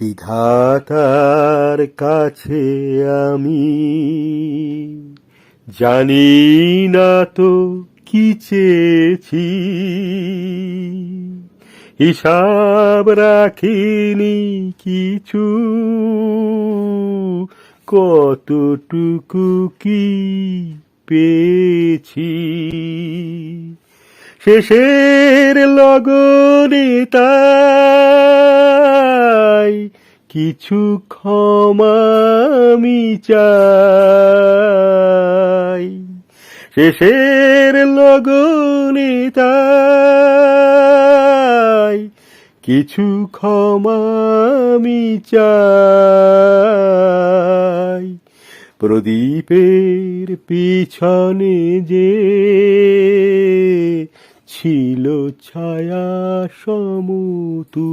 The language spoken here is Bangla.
বিধাতার কাছে আমি জানি না তো কি চেয়েছি। হিসাব রাখিনি কিছু। কতটুকু কি পেয়েছি। শেষের লগনে তাই কিছু ক্ষমা আমি চাই। শেষের লগনে তাই কিছু ক্ষমা আমি চাই। প্রদীপের পিছনে যে ছিল ছায়া সমতু